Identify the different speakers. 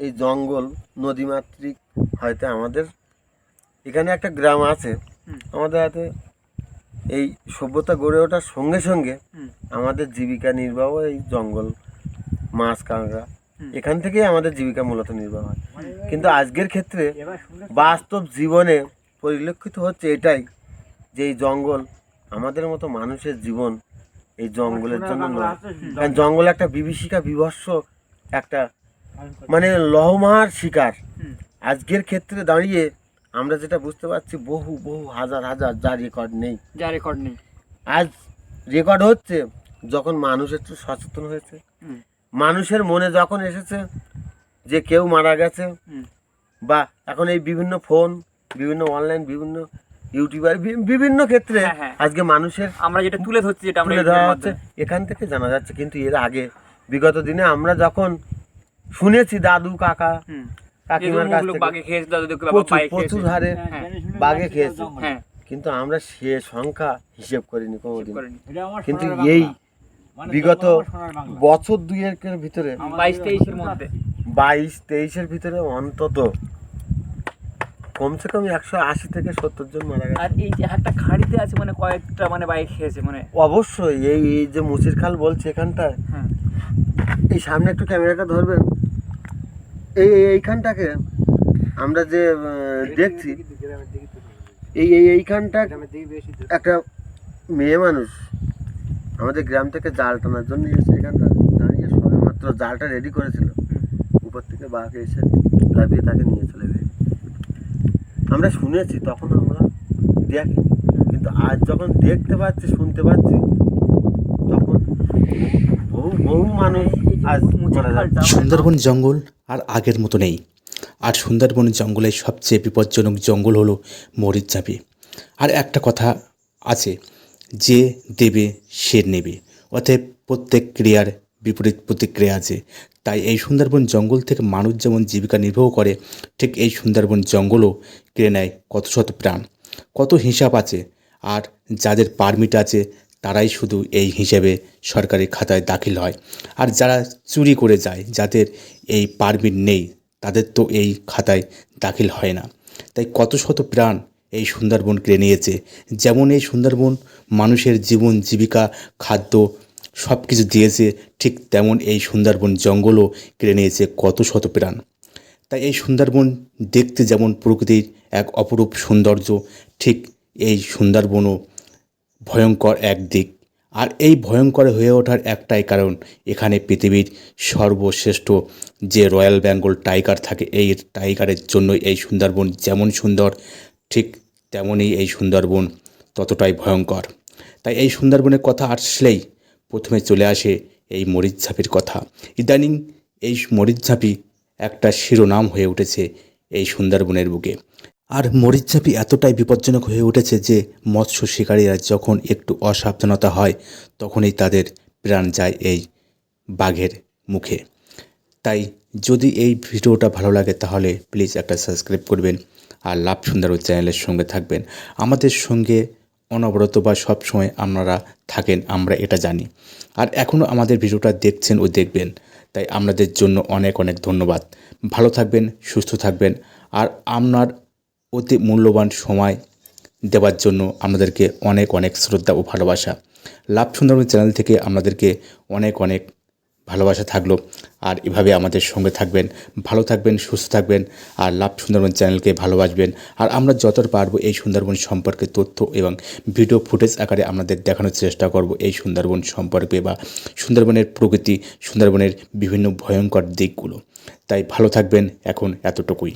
Speaker 1: এই জঙ্গল নদীমাতৃক হয়তো আমাদের। এখানে একটা গ্রাম আছে। আমাদের হাতে এই সভ্যতা গড়ে ওঠার সঙ্গে সঙ্গে আমাদের জীবিকা নির্বাহ এই জঙ্গল মাছ কাঁকড়া। এখান থেকেই আমাদের জীবিকা মূলত নির্বাহ হয়। কিন্তু আজকের ক্ষেত্রে বাস্তব জীবনে পরিলক্ষিত হচ্ছে এটাই যে এই জঙ্গল আমাদের মতো মানুষের জীবন এই জঙ্গলের জন্য নয়। কারণ জঙ্গল একটা বিভীষিকা বিভৎস একটা মানে লহমার শিকার। আজকের ক্ষেত্রে দাঁড়িয়ে আমরা যেটা বুঝতে পারছি বহু বহু হাজার হাজার যা রেকর্ড নেই।
Speaker 2: যা রেকর্ড নেই।
Speaker 1: আজ রেকর্ড হচ্ছে যখন মানুষ একটু সচেতন হয়েছে। মানুষের মনে যখন এসেছে যে কেউ মারা গেছে বা এখন এই বিভিন্ন ফোন বিভিন্ন অনলাইন বিভিন্ন ইউটিউবার বিভিন্ন ক্ষেত্রে
Speaker 2: হ্যাঁ, হ্যাঁ।
Speaker 1: আজকে মানুষের
Speaker 2: আমরা যেটা তুলে ধরছি যেটা আমরা মাধ্যমে।
Speaker 1: হচ্ছে এখান থেকে জানা যাচ্ছে কিন্তু এর আগে। বিগত দিনে আমরা যখন শুনেছি দাদু কাকা কাকিমার কাছ থেকে। প্রচুর প্রচুর হারে বাঘে খেয়েছে।
Speaker 2: হ্যাঁ।
Speaker 1: কিন্তু আমরা সে সংখ্যা হিসেব করিনি কোনোদিন। কিন্তু এই বিগত বছর দুয়েকের ভিতরে
Speaker 2: বাইশ তেইশের মধ্যে।
Speaker 1: বাইশ তেইশের ভিতরে অন্তত কমসে কম একশো আশি থেকে সত্তর জন মারা গেছে।
Speaker 2: আর এই যে একটা খাড়িতে আছে মানে কয়েকটা মানে বাইক খেয়েছে মানে।
Speaker 1: অবশ্যই এই এই যে মুচির খাল বলছে এখানটায়
Speaker 2: হ্যাঁ।
Speaker 1: এই সামনে একটু ক্যামেরাটা ধরবেন? এই, এই- এইখানটাকে আমরা যে দেখছি, এই এই এইখানটা একটা মেয়ে মানুষ আমাদের গ্রাম থেকে জাল টানার জন্য এসে এখানটা দাঁড়িয়ে সবে মাত্র জালটা রেডি করেছিল। উপর থেকে বাঘ এসে লাফিয়ে তাকে নিয়ে চলে গেছে আমরা শুনেছি, তখন আমরা দেখি কিন্তু আজ যখন দেখতে পাচ্ছি, শুনতে পাচ্ছি, তখন বহু বহু মানুষ আজ
Speaker 3: সুন্দরবন জঙ্গল আর আগের মতো নেই। আর সুন্দরবন জঙ্গলের সবচেয়ে বিপজ্জনক জঙ্গল হলো মরিচ মরিচঝাপি আর একটা কথা আছে যে দেবে সে নেবে। অতএব প্রত্যেক ক্রিয়ার বিপরীত প্রতিক্রিয়া আছে। তাই এই সুন্দরবন জঙ্গল থেকে মানুষ যেমন জীবিকা নির্বাহ করে ঠিক এই সুন্দরবন জঙ্গলও কেড়ে নেয় কত শত প্রাণ। কত হিসাব আছে আর যাদের পারমিট আছে তারাই শুধু এই হিসেবে সরকারি খাতায় দাখিল হয়। আর যারা চুরি করে যায়, যাদের এই পারমিট নেই, তাদের তো এই খাতায় দাখিল হয় না। তাই কত শত প্রাণ এই সুন্দরবন কেড়ে নিয়েছে। যেমন এই সুন্দরবন মানুষের জীবন, জীবিকা, খাদ্য সব কিছু দিয়েছে, ঠিক তেমন এই সুন্দরবন জঙ্গলও কেড়ে নিয়েছে কত শত প্রাণ। তাই এই সুন্দরবন দেখতে যেমন প্রকৃতির এক অপরূপ সৌন্দর্য, ঠিক এই সুন্দরবনও ভয়ঙ্কর এক দিক। আর এই ভয়ঙ্কর হয়ে ওঠার একটাই কারণ এখানে পৃথিবীর সর্বশ্রেষ্ঠ যে রয়্যাল বেঙ্গল টাইগার থাকে, এই টাইগারের জন্য এই সুন্দরবন যেমন সুন্দর, ঠিক তেমনই এই সুন্দরবন ততটাই ভয়ঙ্কর। তাই এই সুন্দরবনের কথা আসলেই প্রথমে চলে আসে এই মরিচঝাপির কথা। ইদানিং এই মরিচঝাপি একটা শিরোনাম হয়ে উঠেছে এই সুন্দরবনের বুকে। আর মরিচঝাপি এতটাই বিপজ্জনক হয়ে উঠেছে যে মৎস্য শিকারীরা যখন একটু অসাবধানতা হয়, তখনই তাদের প্রাণ যায় এই বাঘের মুখে। তাই যদি এই ভিডিওটা ভালো লাগে, তাহলে প্লিজ একটা সাবস্ক্রাইব করবেন আর লাভ সুন্দর চ্যানেলের সঙ্গে থাকবেন। আমাদের সঙ্গে অনবরত বা সবসময় আপনারা থাকেন, আমরা এটা জানি। আর এখনও আমাদের ভিডিওটা দেখছেন ও দেখবেন, তাই আপনাদের জন্য অনেক অনেক ধন্যবাদ। ভালো থাকবেন, সুস্থ থাকবেন, আর আপনার অতি মূল্যবান সময় দেওয়ার জন্য আপনাদেরকে অনেক অনেক শ্রদ্ধা ও ভালোবাসা। লাভ সুন্দরবন চ্যানেল থেকে আপনাদেরকে অনেক অনেক ভালোবাসা থাকল। আর এভাবে আমাদের সঙ্গে থাকবেন, ভালো থাকবেন, সুস্থ থাকবেন, আর লাভ সুন্দরবন চ্যানেলকে ভালোবাসবেন। আর আমরা যতটা পারব এই সুন্দরবন সম্পর্কে তথ্য এবং ভিডিও ফুটেজ আকারে আপনাদের দেখানোর চেষ্টা করব এই সুন্দরবন সম্পর্কে বা সুন্দরবনের প্রকৃতি, সুন্দরবনের বিভিন্ন ভয়ঙ্কর দিকগুলো। তাই ভালো থাকবেন এখন এতটুকুই।